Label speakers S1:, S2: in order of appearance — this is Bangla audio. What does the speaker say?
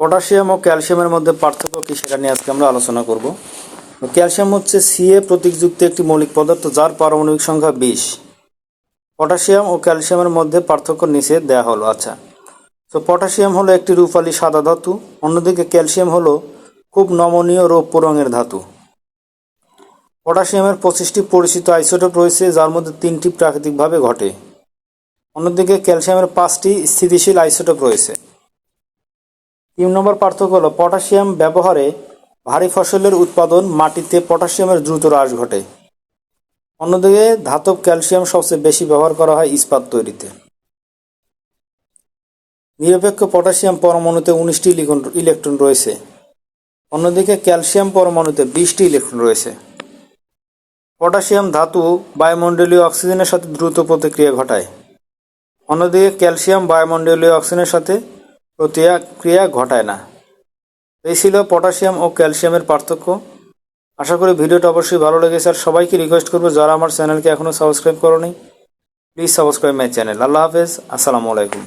S1: পটাশিয়াম ও ক্যালসিয়ামের মধ্যে পার্থক্য কি সেটা নিয়ে আজকে আমরা আলোচনা করব। ক্যালসিয়াম হচ্ছে সিএ প্রতীকযুক্ত একটি মৌলিক পদার্থ যার পারমাণবিক সংখ্যা বিশ। পটাশিয়াম ও ক্যালসিয়ামের মধ্যে পার্থক্য নিচে দেয়া হলো আচ্ছা। তো পটাশিয়াম হলো একটি রূপালী সাদা ধাতু, অন্যদিকে ক্যালসিয়াম হলো খুব নমনীয় রৌপ্য রঙের ধাতু। পটাশিয়ামের পঁচিশটি পরিচিত আইসোটোপ রয়েছে, যার মধ্যে তিনটি প্রাকৃতিকভাবে ঘটে। অন্যদিকে ক্যালসিয়ামের পাঁচটি স্থিতিশীল আইসোটোপ রয়েছে। তিন নম্বর পার্থক্য হলো পটাশিয়াম ব্যবহারে ভারী ফসলের উৎপাদন মাটিতে পটাশিয়ামের দ্রুত হ্রাস ঘটে। অন্যদিকে ধাতব ক্যালসিয়াম সবচেয়ে বেশি ব্যবহার করা হয় ইস্পাত তৈরিতে। নিরপেক্ষ পটাশিয়াম পরমাণুতে উনিশটি ইলেকট্রন রয়েছে। অন্যদিকে ক্যালসিয়াম পরমাণুতে বিশটি ইলেকট্রন রয়েছে। পটাশিয়াম ধাতু বায়ুমণ্ডলীয় অক্সিজেনের সাথে দ্রুত প্রতিক্রিয়া ঘটায়। অন্যদিকে ক্যালসিয়াম বায়ুমণ্ডলীয় অক্সিজেনের সাথে প্রতিক্রিয়া ঘটায় না। এই ছিল পটাশিয়াম ও ক্যালসিয়ামের পার্থক্য। আশা করি ভিডিওটা অবশ্যই ভালো লেগেছে আর সবাইকে রিকোয়েস্ট করব যারা আমার চ্যানেলকে এখনও সাবস্ক্রাইব করোনি প্লিজ সাবস্ক্রাইব মাই চ্যানেল আল্লাহ হাফেজ, আসসালামু আলাইকুম।